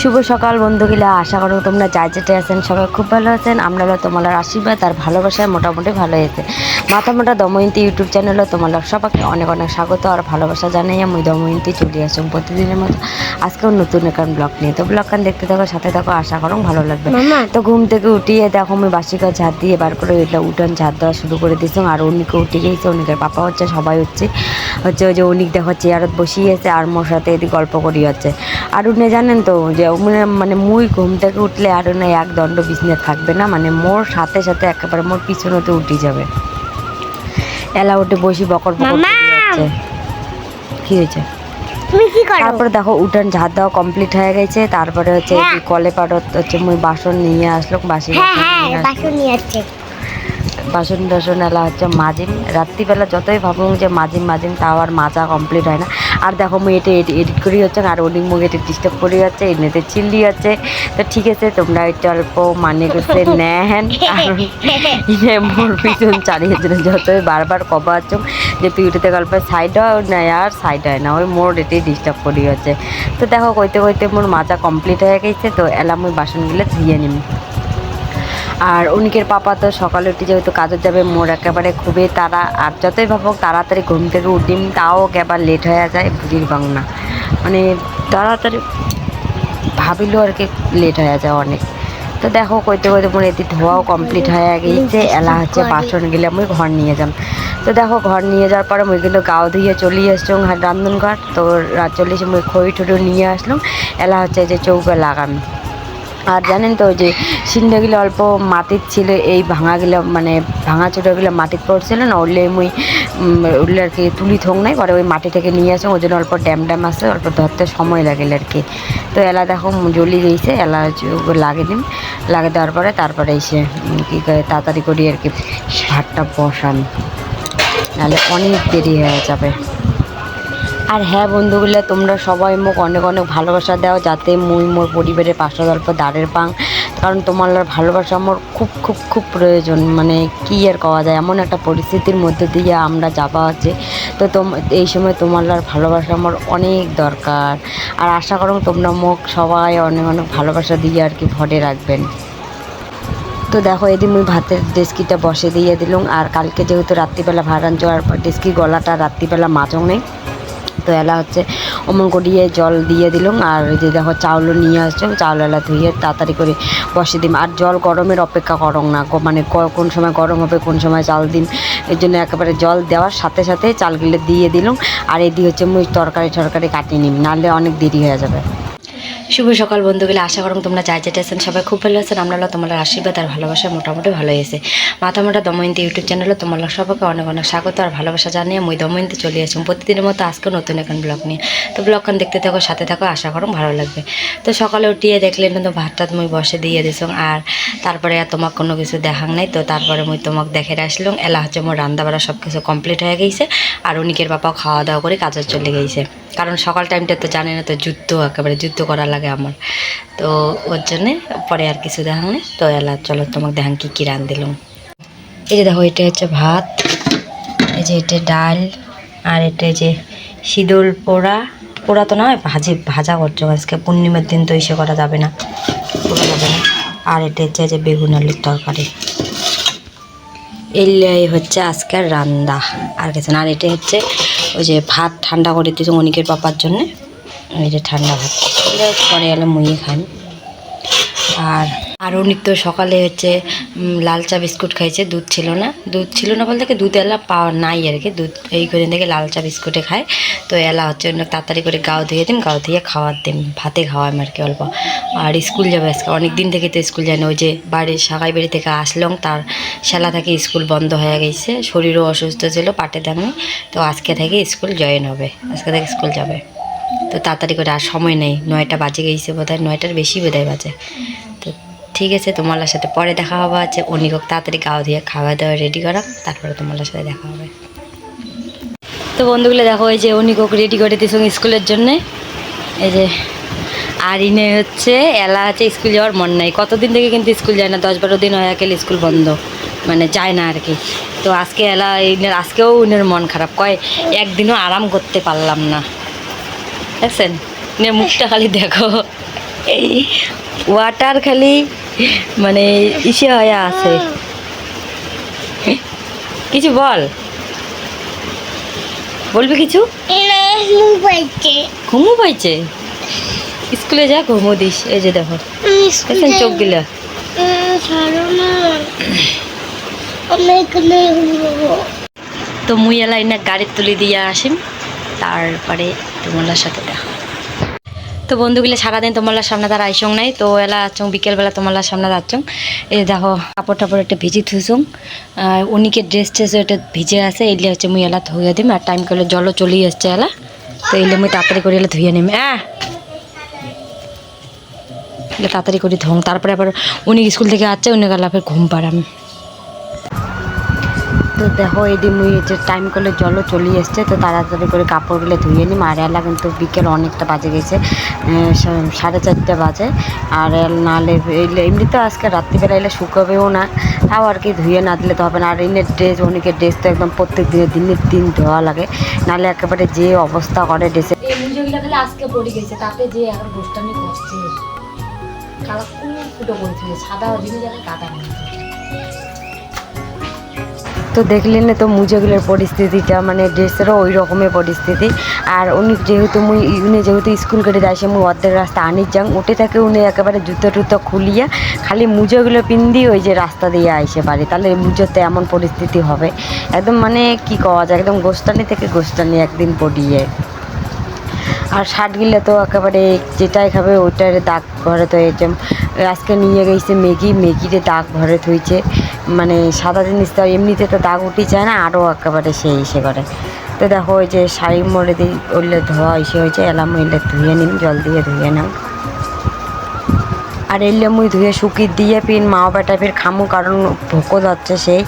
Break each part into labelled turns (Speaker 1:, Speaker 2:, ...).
Speaker 1: শুভ সকাল বন্ধুগুলা, আশা করো তোমরা যাই যেতে আছেন সবাই খুব ভালো আছেন। আমরা তোমার আশীর্বাদ আর ভালোবাসায় মোটামুটি ভালো হয়েছে মাথা মোটা দময়ন্তী ইউটিউব চ্যানেলে তোমার সবাইকে অনেক অনেক স্বাগত আর ভালোবাসা জানাই। আমি দময়ন্তী চলে আসুন প্রতিদিনের মতো। আজকেও নতুন একটা ব্লগ নিয়ে। তো ব্লগখান দেখতে থাকো সাথে থাকো আশা করো ভালো লাগবে। তো ঘুম থেকে উঠিয়ে দেখো আমি বাসিকা ঝাড় দিয়ে বার করে এটা উঠান ঝাড় দেওয়া শুরু করে দিয়েছি। আর অনিকে উঠে গিয়েছে অনিকের পাপা হচ্ছে সবাই হচ্ছে। হচ্ছে ওই যে অনিক দেখো চেয়ারত বসিয়েছে আর মোর সাথে এদিকে গল্প করি হচ্ছে। আর উনি জানেন তো যে মানে মানে মুই ঘুম থেকে উঠলে আর না এক দণ্ড বিছনে থাকবে না মানে মোর সাথে সাথে একেবারে মোর পিছনেতে উঠে যাবে। এলা উঠে বসি বকর বকর কি হয়েছে? তারপরে দেখো উঠান ঝাড় দেওয়া কমপ্লিট হয়ে গেছে। তারপরে হচ্ছে
Speaker 2: হ্যাঁ।
Speaker 1: কলে পাড়ত হচ্ছে মুই বাসন নিয়ে আসলো বাসি
Speaker 2: হ্যাঁ
Speaker 1: বাসন
Speaker 2: হ্যাঁ। বাসন নিয়ে আসছে।
Speaker 1: বাসন টাসন এলা হচ্ছে মাজিম। রাত্রিবেলা যতই ভাবুন যে মাজিম মাজিম তাও আর মাজা কমপ্লিট হয় না। আর দেখো মুই এটা এডিট করি হচ্ছে আর অনেক মুখ এটা ডিস্টার্ব করি যাচ্ছে এমনিতে চিল্লি যাচ্ছে তো ঠিক আছে তোমরা একটু অল্প মানে করতে নেন। কারণ ইয়ে মোর পিছন চালিয়ে যতই বারবার কবা হচ্ছে যে পিউটিতে গল্প সাইড হয় নেয় আর সাইড হয় না ওই মোর এটাই ডিস্টার্ব করি হচ্ছে। তো দেখো কইতে কইতে মোর মাজা কমপ্লিট হয়ে গেছে তো এলা মুই বাসনগুলো ধুয়ে নিম। আর উনিকের পাপা তো সকালে উঠে যেহেতু কাজে যাবে, মোর একেবারে খুবই তারা আর যতই ভাবুক, তাড়াতাড়ি ঘুম থেকে উঠিম, তাও একেবারে লেট হয়ে যায়, বুঝির না। মানে তাড়াতাড়ি ভাবিলেও আর কি লেট হয়ে যায় অনেক। তো দেখো, কইতে কইতে মোর এটি ধোয়াও কমপ্লিট হয়ে গিয়েছে, এলা হচ্ছে বাসন গেলে আমি ঘর নিয়ে যাম। তো দেখো, ঘর নিয়ে যাওয়ার পরে মুই কিন্তু গাও ধুয়ে চলে আসছো রান্ধন ঘর তো রাত চলে এসে মুই খই ঠুটো নিয়ে আসলাম, এলা হচ্ছে যে চৌকা লাগাম। আর জানেন তো যে সিন্ধাগুলো অল্প মাটির ছিল, এই ভাঙাগুলো মানে ভাঙা চোটাগুলো মাটির পড়ছিল না উঠলে মুই উঠলে আর কি তুলি থোক নাই, পরে ওই মাটি থেকে নিয়ে আসে ওই জন্য অল্প ড্যাম ড্যাম আছে, অল্প ধরতে সময় লাগে আর কি। তো এলা দেখো জ্বলি গেছে, এলা লাগে দিন লাগে দেওয়ার পরে তারপরে এসে কী করে তাড়াতাড়ি করি আর কি, ভাতটা বসান। নাহলে অনেক দেরি হয়ে যাবে। আর হ্যাঁ বন্ধুগুলো, তোমরা সবাই মোক অনেক অনেক ভালোবাসা দাও যাতে মুই মোর পরিবারের পাশে গল্প দাঁড়ের পাং। কারণ তোমার ভালোবাসা আমার খুব খুব খুব প্রয়োজন। মানে কী আর কওয়া যায়? এমন একটা পরিস্থিতির মধ্যে দিয়ে আমরা যাবা আছে তো তোম, এই সময় তোমার ভালোবাসা আমার অনেক দরকার। আর আশা করো তোমরা মোক সবাই অনেক অনেক ভালোবাসা দিয়ে আর কি ভরে রাখবেন। তো দেখো, এদিন মুই ভাতের ডেস্কিটা বসে দিয়ে দিলুম। আর কালকে যেহেতু রাত্রিবেলা আনছো আর ডেস্কি গলাটা রাত্রিবেলা মাচং নেই। তো এলা হচ্ছে অমন করিয়ে জল দিয়ে দিলাম, আর যে দেখো চাউলও নিয়ে আসছো, চাউল এলা ধুয়ে তাড়াতাড়ি করে বসে দিম। আর জল গরমের অপেক্ষা করং না মানে কোন সময় গরম হবে, কোন সময় চাল দিন। এর জন্য একেবারে জল দেওয়ার সাথে সাথে চালগুলো দিয়ে দিলাম, আর এদি হচ্ছে মুই তরকারি টরকারি কাটিয়ে নিম, নাহলে অনেক দেরি হয়ে যাবে। শুভ সকাল বন্ধুগুলো, আশা করুন তোমরা যাই যেতে আছেন, সবাই খুব ভালো আছেন আমরা তোমার আশীর্বাদ আর ভালোবাসা মোটামুটি ভালো হয়েছে। মাথা মোটা দময়ন্তী ইউটিউব চ্যানেলে তোমার সবাইকে অনেক অনেক স্বাগত আর ভালোবাসা জানিয়ে মুই দময়ন্তী চলে আসুন প্রতিদিনের মতো আজকে নতুন এখন ব্লগ নিয়ে। তো ব্লগখান দেখতে থাকো, সাথে থাকো, আশা করুন ভালো লাগবে। তো সকালে উঠিয়ে দেখলেন তো ভাত টাত মুই বসে দিয়ে দিছ আর তারপরে আর তোমার কোনো কিছু দেখাং নাই, তো তারপরে মুই তোমাকে দেখে আসলাম, এলা হচ্ছে মোর রান্না বাড়া সব কিছু কমপ্লিট হয়ে গেছে আর উনিকের বাপাও খাওয়া দাওয়া করে কাজে চলে গেছে। কারণ সকাল টাইমটা তো জানে না, তো যুদ্ধ একেবারে যুদ্ধ করা লাগে আমার। তো ওর জন্যে পরে আর কিছু দেখাং তো এলা, চলো তোমাকে দেখাং কী কী রান দিলাম। এই যে দেখো, এটা হচ্ছে ভাত, এই যে এটা ডাল, আর এটা যে শীতল পোড়া। পোড়া তো নয়, ভাজি, ভাজা করছ আজকে, পূর্ণিমার দিন তো ইসে করা যাবে না। পোড়া যাবে না। আর এটা হচ্ছে যে বেগুন আলুর তরকারি। এই হচ্ছে আজকের রান্দা, আর কিছু না। আর এটা হচ্ছে ওই যে ভাত ঠান্ডা করে দিয়েছে অনিকের পাপার জন্যে। ওই যে ঠান্ডা ভাত। পরে এলে মুই খান আর আর অনেক তো সকালে হচ্ছে লাল চা বিস্কুট খাইছে, দুধ ছিল না। দুধ ছিল না বলতে দুধ এলা পাওয়া নাই আর কি। দুধ এই করে থেকে লাল চা বিস্কুটে খায়। তো এলা হচ্ছে অন্য তাড়াতাড়ি করে গাও ধুয়ে দিন, গাও ধুয়ে খাওয়ার দিন, ভাতে খাওয়াম আর কি অল্প। আর স্কুল যাবে আজকে। অনেক দিন থেকে তো স্কুল যায় না। ওই যে বাড়ির সাগাই বাড়ি থেকে আসলাম তার সেলা থেকে স্কুল বন্ধ হয়ে গেছে। শরীরও অসুস্থ ছিল, পাটে দামি। তো আজকে থেকে স্কুল জয়েন হবে। আজকে থেকে স্কুল যাবে। তো তাড়াতাড়ি করে আর সময় নেই। নয়টা বাজে গেছে বোধ হয় নয়টার বেশি বোধহয় বাজে। তো ঠিক আছে তোমার সাথে পরে দেখা হবে আছে অনিকক, তাড়াতাড়ি গাও দিয়ে খাওয়া দাওয়া রেডি করা, তারপরে তোমার সাথে দেখা হবে। তো বন্ধুগুলো, দেখো এই যে অনিকক রেডি করে দিয়েছ স্কুলের জন্যে। এই যে আর ইনে হচ্ছে, এলা আছে স্কুল যাওয়ার মন নাই। কতদিন থেকে কিন্তু স্কুল যায় না দশ বারো দিন হয়ে গেলে স্কুল বন্ধ মানে যায় না আর কি। তো আজকে এলা, ইনের, আজকেও ইনের মন খারাপ। কয়, একদিনও আরাম করতে পারলাম না। দেখছেন? নে মুখটা খালি দেখো। এই ওয়াটার খালি মানে ইসে হয়ে আছে। কিছু বল। বলবি কিছু?
Speaker 2: না
Speaker 1: ঘুমো পাইছে। স্কুলে যা ঘুমো দিস। এই যে দেখো। চোখ গিলা
Speaker 2: না।
Speaker 1: তো মুই এলা এনে গাড়ি তুলে দিয়ে আসিম। তারপরে তোমার সাথে দেখা তো বন্ধুগুলো সারাদিন তোমার সামনে তার আইসং নাই, তো এলা আচং বিকেলবেলা তোমার সামনে যাচ্ছং। এই দেখো, কাপড় টাপড় একটা ভিজি থুসুং উনিকে ড্রেস ট্রেস এটা ভিজে আছে, এলে হচ্ছে মুই এলা ধুয়ে দিম, আর টাইম করলে জলও চলেই আসছে এলা। তো এলে মুই তাড়াতাড়ি করে এলে ধুয়ে নিম হ্যাঁ তাড়াতাড়ি করে ধুম, তারপরে আবার উনি স্কুল থেকে আসছে, উনি গেলে আবার ঘুম পাড়াম। তো দেখো এদি মুই যে টাইম করলে জলও চলে এসছে, তো তাড়াতাড়ি করে কাপড়গুলো ধুয়ে নিই। আর এলা কিন্তু বিকেল অনেকটা বাজে গেছে সাড়ে চারটে বাজে। আর এলে এমনি তো আজকে রাত্রিবেলা এলে শুকাবেও না, তাও আর কি ধুয়ে না দিলে তো হবে না। আর এনে ড্রেস অনেকের ড্রেস তো একদম প্রত্যেক দিনে দিনের দিন ধোয়া লাগে, নাহলে একেবারে যে অবস্থা করে ড্রেসে আজকে পড়ে গেছে, তাতে যে এখন গোষ্ঠানি করছে। কালা সাদা জিনিস। তো দেখলেন না তো মুজেগুলোর পরিস্থিতিটা মানে ড্রেসেরও ওই রকমের পরিস্থিতি। আর উনি যেহেতু মুই, উনি যেহেতু স্কুল কেটে যাইছে মুই অর্ধেক রাস্তা আনি যাং। উঠে থাকে উনি একেবারে জুতো টুতো খুলিয়া, খালি মুজোগুলো পিন্দি ওই যে রাস্তা দিয়ে আইসে পারি তাহলে মুজোতে এমন পরিস্থিতি হবে। একদম মানে কি কওয়া যায়, একদম গোস্তানি থেকে গোস্তানি একদিন পড়িয়ে। আর শার্ট গিলে তো একেবারে যেটাই খাবে ওইটার দাগ ভরে তো এই যে আজকে নিয়ে গেছে ম্যাগি, ম্যাগিতে দাগ ভরে থইছে। মানে সাদা জিনিস তো এমনিতে তো দাগ উঠি যায় না আরও একেবারে সে ইসে করে। তো দেখো ওই যে শাড়ি মোড়ে দিই ওইলে ধোয়া ইসে হয়েছে, এলাম ওইলে ধুয়ে নিন জল দিয়ে ধুয়ে নাও। আর এলে মুই ধুয়ে শুকি দিয়ে পিন মাও বেটা ফির খামু, কারণ ভোকো যাচ্ছে সেই।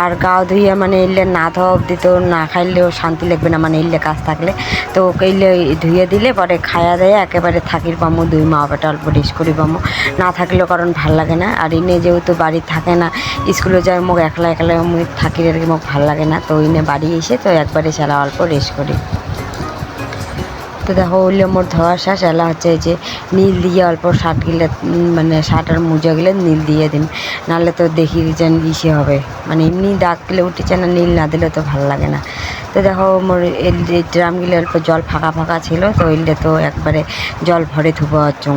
Speaker 1: আর গাও ধুয়ে মানে এলে না ধোয়া অব্দি তো না খাইলেও শান্তি লাগবে না মানে এলে কাজ থাকলে। তো এলে ধুয়ে দিলে পরে খায়া দেয়, একেবারে থাকির পামো, দুই মা বেটা অল্প রেস করি পামো। না থাকলেও কারণ ভালো লাগে না। আর ইনে যেহেতু বাড়ি থাকে না, স্কুলে যায় মোক একলা একলা মুই থাকি আর কি, মোক ভালো লাগে না। তো ইনে বাড়ি এসে তো একবারে সেলা অল্প রেস্ট করি তো দেখো ওইলে মোর ধোয়া শেষ এলা হচ্ছে যে নীল দিয়ে অল্প শার্ট গিলে মানে শার্ট আর মোজা গিলে নীল দিয়ে দিন। নাহলে তো দেখি যেন ইসে হবে। মানে এমনি দাগ গেলে উঠেছে না, নীল না দিলে তো ভালো লাগে না। তো দেখো, মোর এই ড্রাম ড্রামগুলো অল্প জল ফাঁকা ফাঁকা ছিল, তো ওইলে তো একবারে জল ভরে ধুবো চুং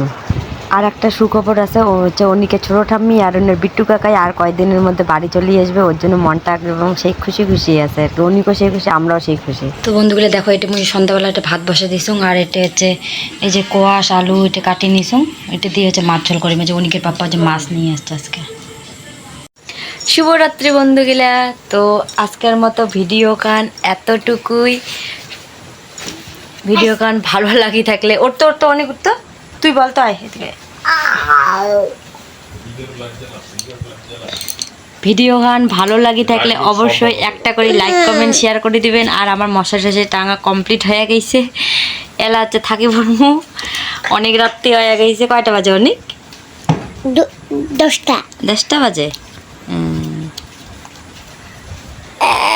Speaker 1: আর একটা সুখবর আছে ও হচ্ছে অনিকে ছোটো ঠাম্মি আর অন্যের বিট্টু কাকাই আর কয়েকদিনের মধ্যে বাড়ি চলে আসবে ওর জন্য মনটা একদম সেই খুশি খুশি আছে আর কি। অনিকও সেই খুশি আমরাও সেই খুশি। তো বন্ধুগুলো দেখো এটা মুই সন্ধ্যাবেলা একটা ভাত বসে দিছুং আর এটা হচ্ছে এই যে কোয়াশ আলু এটা কাটিয়ে নিছুং। এটা দিয়ে হচ্ছে মাছ ঝোল করি যে অনিকের পাপা যে মাছ নিয়ে আসছে আজকে। শুভরাত্রি বন্ধুগুলা। তো আজকের মতো ভিডিও গান এতটুকুই। ভিডিও গান ভালো লাগি থাকলে ওর তো ওর তো অনেক উঠতো তুই বল তো আয় এদিকে। ভিডিও গান ভালো লাগি থাকলে অবশ্যই একটা করে লাইক কমেন্ট শেয়ার করে দিবেন। আর আমার মশা শেষে টাঙা কমপ্লিট হয়ে গেছে। এলা হচ্ছে থাকি বলব। অনেক রাত্রি হয়ে গেছে। কয়টা বাজে অনেক?
Speaker 2: দ- দশটা।
Speaker 1: দশটা বাজে?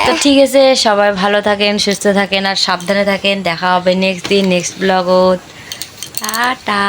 Speaker 1: তো ঠিক আছে সবাই ভালো থাকেন সুস্থ থাকেন আর সাবধানে থাকেন। দেখা হবে নেক্সট দিন নেক্সট ব্লগত টাটা